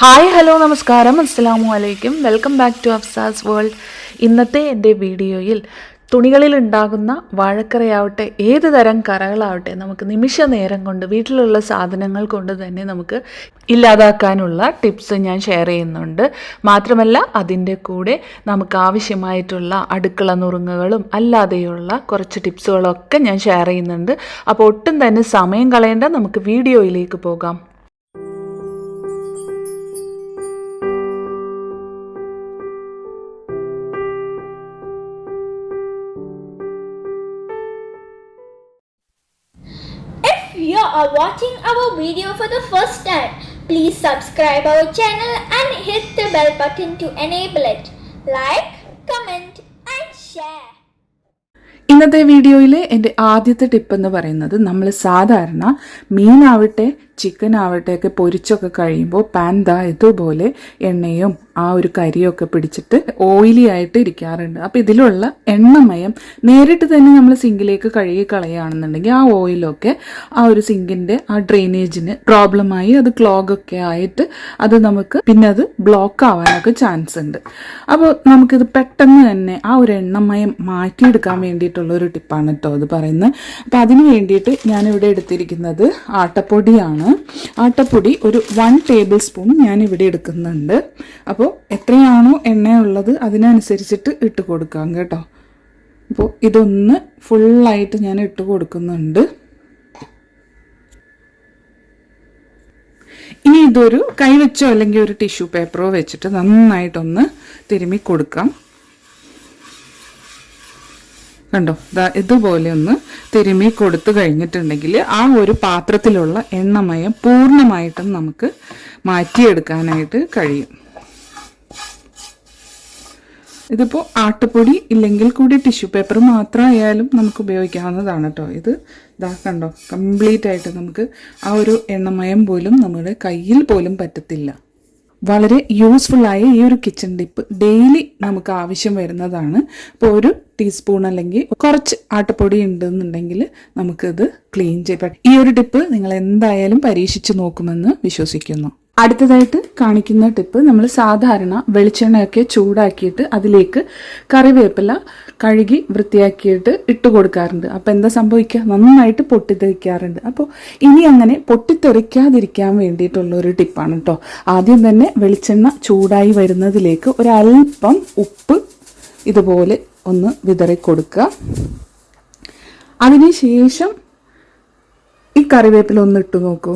Hi hello നമസ്കാരം. അസ്സാം വലൈക്കും welcome back to Afsa's world. ഇന്നത്തെ എന്റെ വീഡിയോയിൽ തുണികളിൽ ഉണ്ടാകുന്ന വാഴക്കറയാവട്ടെ ഏത് തരം കറകളാവട്ടെ നമുക്ക് നിമിഷ നേരം കൊണ്ട് വീട്ടിലുള്ള സാധനങ്ങൾ കൊണ്ട് തന്നെ നമുക്ക് ഇല്ലാതാക്കാനുള്ള ടിപ്സ് ഞാൻ ഷെയർ ചെയ്യുന്നുണ്ട്. മാത്രമല്ല അതിന്റെ കൂടെ നമുക്ക് ആവശ്യമായിട്ടുള്ള അടുക്കള നുറുങ്ങുകളും അല്ലാതെയുള്ള കുറച്ച് ടിപ്സുകളൊക്കെ ഞാൻ ഷെയർ ചെയ്യുന്നുണ്ട്. അപ്പോൾ ഒട്ടും തന്നെ സമയം കളയേണ്ട നമുക്ക് വീഡിയോയിലേക്ക് പോകാം. Are watching our video for the first time, please subscribe our channel and hit the bell button to enable it. Like, comment and share. ഇന്നത്തെ വീഡിയോയിലെ എന്റെ ആദ്യത്തെ ടിപ്പ് എന്ന് പറയുന്നത് നമ്മൾ സാധാരണ മീനാവട്ടെ ചിക്കൻ ആവട്ടെ ഒക്കെ പൊരിച്ചൊക്കെ കഴിയുമ്പോൾ പാൻ ദാ ഇതുപോലെ എണ്ണയും ആ ഒരു കരിയൊക്കെ പിടിച്ചിട്ട് ഓയിലി ആയിട്ട് ഇരിക്കാറുണ്ട്. അപ്പോൾ ഇതിലുള്ള എണ്ണമയം നേരിട്ട് തന്നെ നമ്മൾ സിങ്കിലേക്ക് കഴുകി കളയുകയാണെന്നുണ്ടെങ്കിൽ ആ ഓയിലൊക്കെ ആ ഒരു സിങ്കിന്റെ ആ ഡ്രെയിനേജിന് പ്രോബ്ലമായി അത് ക്ലോഗൊക്കെ ആയിട്ട് അത് നമുക്ക് പിന്നെ അത് ബ്ലോക്ക് ആവാനൊക്കെ ചാൻസ് ഉണ്ട്. അപ്പോൾ നമുക്കിത് പെട്ടെന്ന് തന്നെ ആ ഒരു എണ്ണമയം മാറ്റിയെടുക്കാൻ വേണ്ടിയിട്ടുള്ള ഒരു ടിപ്പാണ് കേട്ടോ അത് പറയുന്നത്. അപ്പോൾ അതിന് വേണ്ടിയിട്ട് ഞാനിവിടെ എടുത്തിരിക്കുന്നത് ആട്ടപ്പൊടിയാണ്. ആട്ടപ്പൊടി ഒരു വൺ ടേബിൾ സ്പൂൺ ഞാൻ ഇവിടെ എടുക്കുന്നുണ്ട്. അപ്പോൾ എത്രയാണോ എണ്ണയുള്ളത് അതിനനുസരിച്ചിട്ട് ഇട്ട് കൊടുക്കാം കേട്ടോ. അപ്പോൾ ഇതൊന്ന് ഫുള്ളായിട്ട് ഞാൻ ഇട്ട് കൊടുക്കുന്നുണ്ട്. ഇനി ഇതൊരു കൈവച്ചോ അല്ലെങ്കിൽ ഒരു ടിഷ്യൂ പേപ്പറോ വെച്ചിട്ട് നന്നായിട്ടൊന്ന് തിരുമ്മി കൊടുക്കാം. കണ്ടോ? ഇതുപോലെ ഒന്ന് തിരുമി കൊടുത്തു കഴിഞ്ഞിട്ടുണ്ടെങ്കിൽ ആ ഒരു പാത്രത്തിലുള്ള എണ്ണമയം പൂർണമായിട്ടും നമുക്ക് മാറ്റിയെടുക്കാനായിട്ട് കഴിയും. ഇതിപ്പോൾ ആട്ടുപൊടി ഇല്ലെങ്കിൽ കൂടി ടിഷ്യൂ പേപ്പർ മാത്രമായാലും നമുക്ക് ഉപയോഗിക്കാവുന്നതാണ് കേട്ടോ. ഇത് ഇതാ കണ്ടോ? കംപ്ലീറ്റ് ആയിട്ട് നമുക്ക് ആ ഒരു എണ്ണമയം പോലും നമ്മുടെ കയ്യിൽ പോലും പറ്റത്തില്ല. വളരെ യൂസ്ഫുൾ ആയ ഈ ഒരു കിച്ചൺ ടിപ്പ് ഡെയിലി നമുക്ക് ആവശ്യം വരുന്നതാണ്. ഇപ്പോൾ ഒരു ടീസ്പൂൺ അല്ലെങ്കിൽ കുറച്ച് ആട്ടപ്പൊടി ഉണ്ടെന്നുണ്ടെങ്കിൽ നമുക്കത് ക്ലീൻ ചെയ്യാം ഈ ഒരു ടിപ്പ് നിങ്ങൾ എന്തായാലും പരീക്ഷിച്ച് നോക്കുമെന്ന് വിശ്വസിക്കുന്നു. അടുത്തതായിട്ട് കാണിക്കുന്ന ടിപ്പ് നമ്മൾ സാധാരണ വെളിച്ചെണ്ണയൊക്കെ ചൂടാക്കിയിട്ട് അതിലേക്ക് കറിവേപ്പില കഴുകി വൃത്തിയാക്കിയിട്ട് ഇട്ട് കൊടുക്കാറുണ്ട്. അപ്പോൾ എന്താ സംഭവിക്കുക? നന്നായിട്ട് പൊട്ടിത്തെറിക്കാറുണ്ട്. അപ്പോൾ ഇനി അങ്ങനെ പൊട്ടിത്തെറിക്കാതിരിക്കാൻ വേണ്ടിയിട്ടുള്ള ഒരു ടിപ്പാണ് കേട്ടോ ആദ്യം തന്നെ വെളിച്ചെണ്ണ ചൂടായി വരുന്നതിലേക്ക് ഒരല്പം ഉപ്പ് ഇതുപോലെ ഒന്ന് വിതറി കൊടുക്കുക. അതിനുശേഷം ഈ കറിവേപ്പില ഒന്ന് ഇട്ട് നോക്കൂ.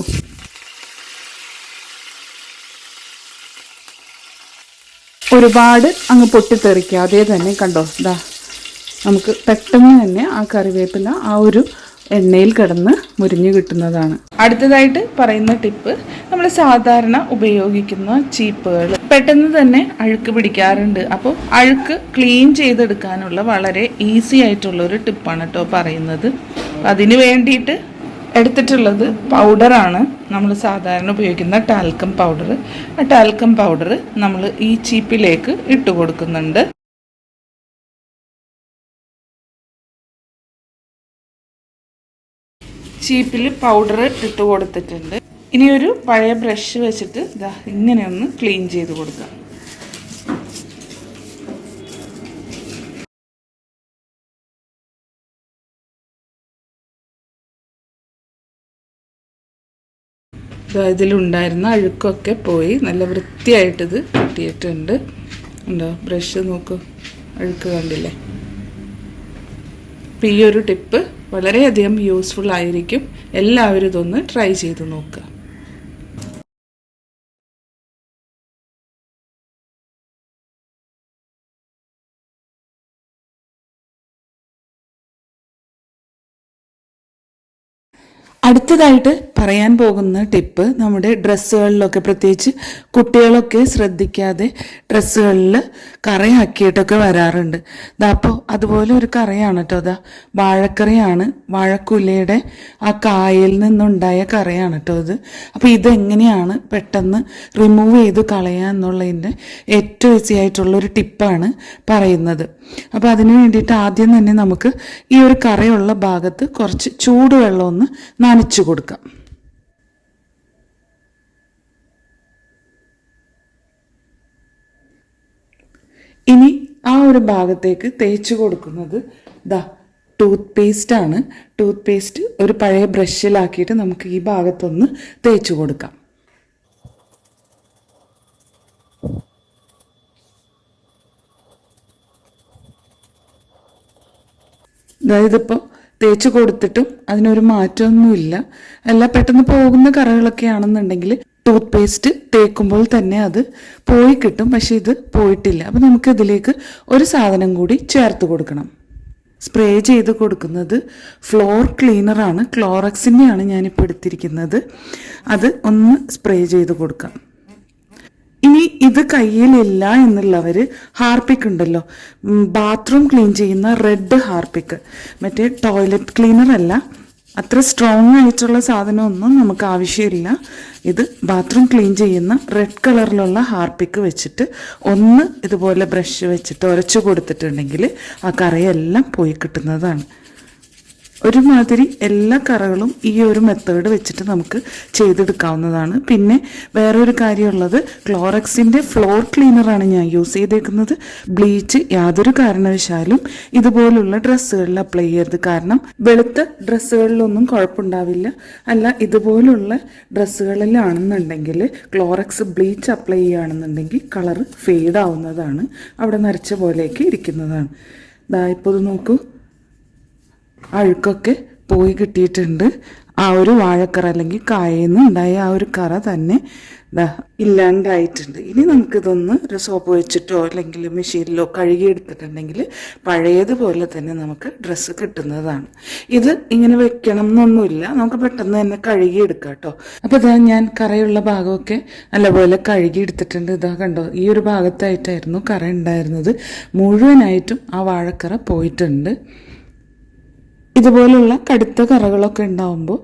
ഒരുപാട് അങ്ങ് അതേ തന്നെ കണ്ടോ? ഇതാ നമുക്ക് പെട്ടെന്ന് തന്നെ ആ കറിവേപ്പില ആ ഒരു എണ്ണയിൽ കിടന്ന് മുരിഞ്ഞു കിട്ടുന്നതാണ്. അടുത്തതായിട്ട് പറയുന്ന ടിപ്പ് നമ്മൾ സാധാരണ ഉപയോഗിക്കുന്ന ചീപ്പുകൾ പെട്ടെന്ന് തന്നെ അഴുക്ക് പിടിക്കാറുണ്ട്. അപ്പോൾ അഴുക്ക് ക്ലീൻ ചെയ്തെടുക്കാനുള്ള വളരെ ഈസി ആയിട്ടുള്ള ഒരു ടിപ്പാണ് കേട്ടോ പറയുന്നത്. അതിന് വേണ്ടിയിട്ട് എടുത്തിട്ടുള്ളത് പൗഡറാണ് നമ്മൾ സാധാരണ ഉപയോഗിക്കുന്ന ടാൽക്കം പൗഡർ ആ ടാൽക്കം പൗഡർ നമ്മൾ ഈ ചീപ്പിലേക്ക് ഇട്ട് കൊടുക്കുന്നുണ്ട്. ചീപ്പിൽ പൗഡർ ഇട്ട് കൊടുത്തിട്ടുണ്ട്. ഇനി ഒരു പഴയ ബ്രഷ് വെച്ചിട്ട് ഇതാ ഇങ്ങനെ ഒന്ന് ക്ലീൻ ചെയ്ത് കൊടുക്കാം. ഇതിലുണ്ടായിരുന്ന അഴുക്കൊക്കെ പോയി. നല്ല വൃത്തിയായിട്ടിത് കിട്ടിയിട്ടുണ്ട്. ഉണ്ടോ? ബ്രഷ് നോക്കൂ. അഴുക്ക് കണ്ടില്ലേ? അപ്പം ഈ ഒരു ടിപ്പ് വളരെയധികം യൂസ്ഫുൾ ആയിരിക്കും. എല്ലാവരും ഇതൊന്ന് ട്രൈ ചെയ്ത് നോക്കുക. അടുത്തതായിട്ട് പറയാൻ പോകുന്ന ടിപ്പ് നമ്മുടെ ഡ്രസ്സുകളിലൊക്കെ പ്രത്യേകിച്ച് കുട്ടികളൊക്കെ ശ്രദ്ധിക്കാതെ ഡ്രസ്സുകളിൽ കറയാക്കിയിട്ടൊക്കെ വരാറുണ്ട്. അതപ്പോൾ അതുപോലെ ഒരു കറയാണ് കേട്ടോ അതാ വാഴക്കറിയാണ് വാഴക്കുലയുടെ ആ കായയിൽ നിന്നുണ്ടായ കറയാണ് കേട്ടോ ഇത്. അപ്പോൾ ഇതെങ്ങനെയാണ് പെട്ടെന്ന് റിമൂവ് ചെയ്ത് കളയുക എന്നുള്ളതിന്റെ ഏറ്റവും ഈസി ആയിട്ടുള്ള ഒരു ടിപ്പാണ് പറയുന്നത്. അപ്പോൾ അതിന് വേണ്ടിയിട്ട് ആദ്യം തന്നെ നമുക്ക് ഈ ഒരു കറയുള്ള ഭാഗത്ത് കുറച്ച് ചൂടുവെള്ളം ഒന്ന് നനച്ചു കൊടുക്കാം. ഇനി ആ ഒരു ഭാഗത്തേക്ക് തേച്ച് കൊടുക്കുന്നത് ദാ ടൂത്ത് പേസ്റ്റാണ് ടൂത്ത് പേസ്റ്റ് ഒരു പഴയ ബ്രഷിലാക്കിയിട്ട് നമുക്ക് ഈ ഭാഗത്തൊന്ന് തേച്ച് കൊടുക്കാം. അതായതിപ്പോൾ തേച്ച് കൊടുത്തിട്ടും അതിനൊരു മാറ്റമൊന്നുമില്ല. അല്ല പെട്ടെന്ന് പോകുന്ന കറകളൊക്കെ ആണെന്നുണ്ടെങ്കിൽ ടൂത്ത് പേസ്റ്റ് തേക്കുമ്പോൾ തന്നെ അത് പോയി കിട്ടും. പക്ഷെ ഇത് പോയിട്ടില്ല. അപ്പം നമുക്ക് ഇതിലേക്ക് ഒരു സാധനം കൂടി ചേർത്ത് കൊടുക്കണം. സ്പ്രേ ചെയ്ത് കൊടുക്കുന്നത് ഫ്ലോർ ക്ലീനറാണ് ക്ലോറക്സിന്റെയാണ് ഞാനിപ്പോൾ എടുത്തിരിക്കുന്നത്. അത് ഒന്ന് സ്പ്രേ ചെയ്ത് കൊടുക്കാം. ഇനി ഇത് കയ്യിലില്ല എന്നുള്ളവർ ഹാർപ്പിക് ഉണ്ടല്ലോ ബാത്റൂം ക്ലീൻ ചെയ്യുന്ന റെഡ് ഹാർപ്പിക് മറ്റേ ടോയ്ലറ്റ് ക്ലീനർ അല്ല. അത്ര സ്ട്രോങ് ആയിട്ടുള്ള സാധനമൊന്നും നമുക്ക് ആവശ്യമില്ല. ഇത് ബാത്റൂം ക്ലീൻ ചെയ്യുന്ന റെഡ് കളറിലുള്ള ഹാർപ്പിക്ക് വെച്ചിട്ട് ഒന്ന് ഇതുപോലെ ബ്രഷ് വെച്ചിട്ട് ഉരച്ചു കൊടുത്തിട്ടുണ്ടെങ്കിൽ ആ കറയെല്ലാം പോയി കിട്ടുന്നതാണ്. ഒരുമാതിരി എല്ലാ കറകളും ഈ ഒരു മെത്തേഡ് വെച്ചിട്ട് നമുക്ക് ചെയ്തെടുക്കാവുന്നതാണ്. പിന്നെ വേറൊരു കാര്യമുള്ളത് ക്ലോറക്സിന്റെ ഫ്ലോർ ക്ലീനറാണ് ഞാൻ യൂസ് ചെയ്തേക്കുന്നത്. ബ്ലീച്ച് യാതൊരു കാരണവശാലും ഇതുപോലുള്ള ഡ്രസ്സുകളിൽ അപ്ലൈ ചെയ്യരുത്. കാരണം വെളുത്ത ഡ്രസ്സുകളിലൊന്നും കുഴപ്പമുണ്ടാവില്ല. അല്ല ഇതുപോലുള്ള ഡ്രസ്സുകളിലാണെന്നുണ്ടെങ്കിൽ ക്ലോറക്സ് ബ്ലീച്ച് അപ്ലൈ ചെയ്യുകയാണെന്നുണ്ടെങ്കിൽ കളർ ഫെയ്ഡ് ആവുന്നതാണ്. അവിടെ നരച്ച പോലെയൊക്കെ ഇരിക്കുന്നതാണ്. ഇത് നോക്കൂ. അഴുക്കൊക്കെ പോയി കിട്ടിയിട്ടുണ്ട്. ആ ഒരു വാഴക്കറ അല്ലെങ്കിൽ കായെന്ന് ഉണ്ടായ ആ ഒരു കറ തന്നെ ഇല്ലാണ്ടായിട്ടുണ്ട്. ഇനി നമുക്കിതൊന്ന് ഒരു സോപ്പ് വെച്ചിട്ടോ അല്ലെങ്കിൽ മെഷീനിലോ കഴുകിയെടുത്തിട്ടുണ്ടെങ്കിൽ പഴയതുപോലെ തന്നെ നമുക്ക് ഡ്രസ്സ് കിട്ടുന്നതാണ്. ഇത് ഇങ്ങനെ വെക്കണം എന്നൊന്നുമില്ല. നമുക്ക് പെട്ടെന്ന് തന്നെ കഴുകിയെടുക്കാം കേട്ടോ. അപ്പോൾ ഇതാ ഞാൻ കറയുള്ള ഭാഗമൊക്കെ നല്ലപോലെ കഴുകിയെടുത്തിട്ടുണ്ട്. ഇതാ കണ്ടോ ഈ ഒരു ഭാഗത്തായിട്ടായിരുന്നു കറ ഉണ്ടായിരുന്നത്. മുഴുവനായിട്ടും ആ വാഴക്കറ പോയിട്ടുണ്ട്. ഇതുപോലുള്ള കടുത്ത കറകളൊക്കെ ഉണ്ടാവുമ്പോൾ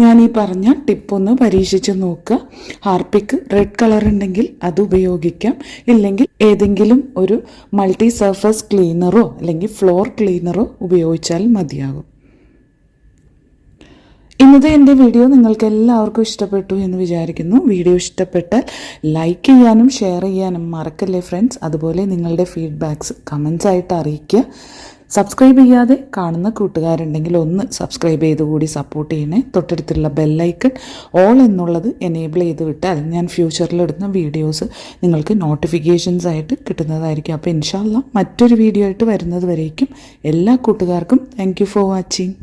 ഞാൻ ഈ പറഞ്ഞ ടിപ്പൊന്ന് പരീക്ഷിച്ച് നോക്കുക. ഹാർപ്പിക്ക് റെഡ് കളർ ഉണ്ടെങ്കിൽ അത് ഉപയോഗിക്കാം. ഇല്ലെങ്കിൽ ഏതെങ്കിലും ഒരു മൾട്ടി സർഫസ് ക്ലീനറോ അല്ലെങ്കിൽ ഫ്ലോർ ക്ലീനറോ ഉപയോഗിച്ചാൽ മതിയാകും. ഇന്നത്തെ എന്റെ വീഡിയോ നിങ്ങൾക്ക് എല്ലാവർക്കും ഇഷ്ടപ്പെട്ടു എന്ന് വിചാരിക്കുന്നു. വീഡിയോ ഇഷ്ടപ്പെട്ടാൽ ലൈക്ക് ചെയ്യാനും ഷെയർ ചെയ്യാനും മറക്കല്ലേ ഫ്രണ്ട്സ്? അതുപോലെ നിങ്ങളുടെ ഫീഡ്ബാക്ക്സ് കമൻസ് ആയിട്ട് അറിയിക്കുക. സബ്സ്ക്രൈബ് ചെയ്യാതെ കാണുന്ന കൂട്ടുകാരുണ്ടെങ്കിൽ ഒന്ന് സബ്സ്ക്രൈബ് ചെയ്ത് കൂടി സപ്പോർട്ട് ചെയ്യണേ. തൊട്ടടുത്തുള്ള ബെല്ലൈക്കൺ ഓൾ എന്നുള്ളത് എനേബിൾ ചെയ്ത് വിട്ടാൽ ഞാൻ ഫ്യൂച്ചറിലിടുന്ന വീഡിയോസ് നിങ്ങൾക്ക് നോട്ടിഫിക്കേഷൻസ് ആയിട്ട് കിട്ടുന്നതായിരിക്കും. അപ്പോൾ ഇൻഷാല്ല മറ്റൊരു വീഡിയോ ആയിട്ട് വരുന്നത് വരേക്കും എല്ലാ കൂട്ടുകാർക്കും. Thank for watching